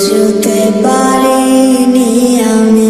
বুঝতে পারিনি আমি।